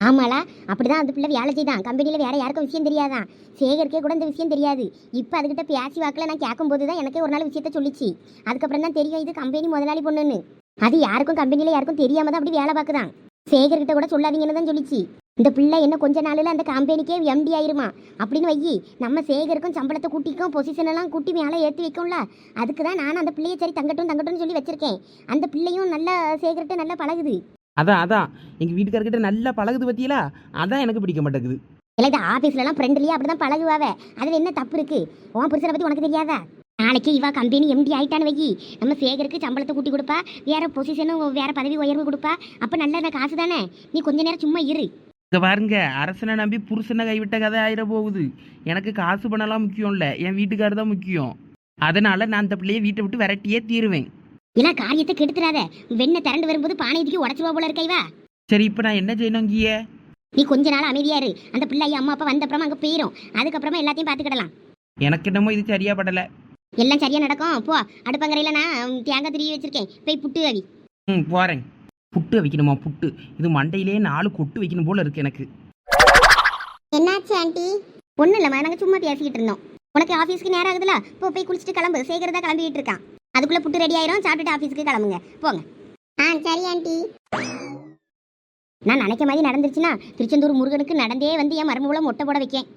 ஆமாலா அப்படிதான் அந்த பிள்ளை வேலை செய்தான். கம்பெனியில் வேற யாருக்கும் விஷயம் தெரியாதான். சேகருக்கே கூட இந்த விஷயம் தெரியாது. இப்போ அதுகிட்ட பேசி வாக்கில் நான் கேட்கும்போது தான் எனக்கே ஒரு நாள் விஷயத்த சொல்லிச்சு. அதுக்கப்புறம் தான் தெரியும் இது கம்பெனி முதலாளி பொண்ணுன்னு. அது யாருக்கும் கம்பெனில யாருக்கும் தெரியாம தான் அப்படி வேலை பார்க்குதான். சேகர்கிட்ட கூட சொல்லாதீங்கன்னு தான் சொல்லிச்சு. இந்த பிள்ளை என்ன கொஞ்ச நாளில் அந்த கம்பெனிக்கே எம்டி ஆயிருமா? அப்படின்னு வையி நம்ம சேகருக்கும் சம்பளத்தை கூட்டிக்கும் பொசிஷன் எல்லாம் கூட்டி மேலே ஏற்றி வைக்கும்ல. அதுக்கு தான் நான் அந்த பிள்ளையை சரி தங்கட்டும் தங்கட்டும்னு சொல்லி வச்சிருக்கேன். அந்த பிள்ளையும் நல்லா சேகர்கிட்ட நல்லா பழகுது. அதான் அதான். எங்க வீட்டுக்காரர்கிட்ட நல்லா பழகுது பத்தியலா? அதான் எனக்கு பிடிக்க மாட்டேங்குது. இல்லை இது ஆஃபீஸ்லலாம் ஃப்ரெண்ட்லியாக அப்படி தான் பழகுவாவ. அதில் என்ன தப்பு இருக்கு? உன் புருஷனை பற்றி உனக்கு தெரியாதா? நாளைக்கு இவா கம்பெனி எம்டி ஆயிட்டான்னு வைக்கி நம்ம சேகருக்கு சம்பளத்தை கூட்டி கொடுப்பா. வேற பொசிஷனும் வேற பதவி உயர்வு கொடுப்பா. அப்போ நல்ல காசு தானே? நீ கொஞ்ச நேரம் சும்மா இரு. இங்க பாருங்க அரசனை நம்பி புருஷனை கைவிட்ட கதை ஆயிர போகுது. எனக்கு காசு பணம்லாம் முக்கியம் இல்லை என் வீட்டுக்காரர் தான் முக்கியம். அதனால நான் அந்த பிள்ளைய வீட்டை விட்டு விரட்டியே தீருவேன். இல்ல காரியத்தை கெடுத்துறாத. வெண்ணை திரண்டு வரும்போது பானை தூக்கி உடச்சிருவா போல இருக்கா இவா. சரி இப்போ நான் என்ன செய்யணும் இங்கேய? நீ கொஞ்ச நாள் அமைதியா இரு. அந்த பிள்ளை அம்மா அப்பா வந்த அப்புறமா அங்கே போயிடும் அதுக்கப்புறமா எல்லாத்தையும் பார்த்துக்கிடலாம். எனக்கு என்னமோ இது சரியா படலை. எல்லாம் சரியா நடக்கும். போ அடுப்பங்கரையில் நான் தேங்காய் திருவி வச்சிருக்கேன். போய் புட்டு அவி. ம் போகிறேன் புட்டு வைக்கணுமா புட்டு? இது மண்டையிலே நாலு கொட்டு வைக்கணும் போல இருக்கு எனக்கு. என்னாச்சு ஆண்டி? ஒன்றும் இல்லைம்மா நாங்கள் சும்மா பேசிக்கிட்டு இருந்தோம். உனக்கு ஆஃபீஸ்க்கு நேரம் ஆகுதுல? போ போய் குளிச்சுட்டு கிளம்பு. சேகரதா கிளம்பிட்டு இருக்கான். அதுக்குள்ளே புட்டு ரெடி ஆயிரும். சாப்பிட்டுட்டு ஆஃபீஸ்க்கு கிளம்புங்க. போங்க. ஆ சரி ஆண்டி. நான் நினைக்க மாதிரி நடந்துருச்சுன்னா திருச்செந்தூர் முருகனுக்கு நடந்தே வந்து என் மருமகளை மொட்டை போட வைக்கேன்.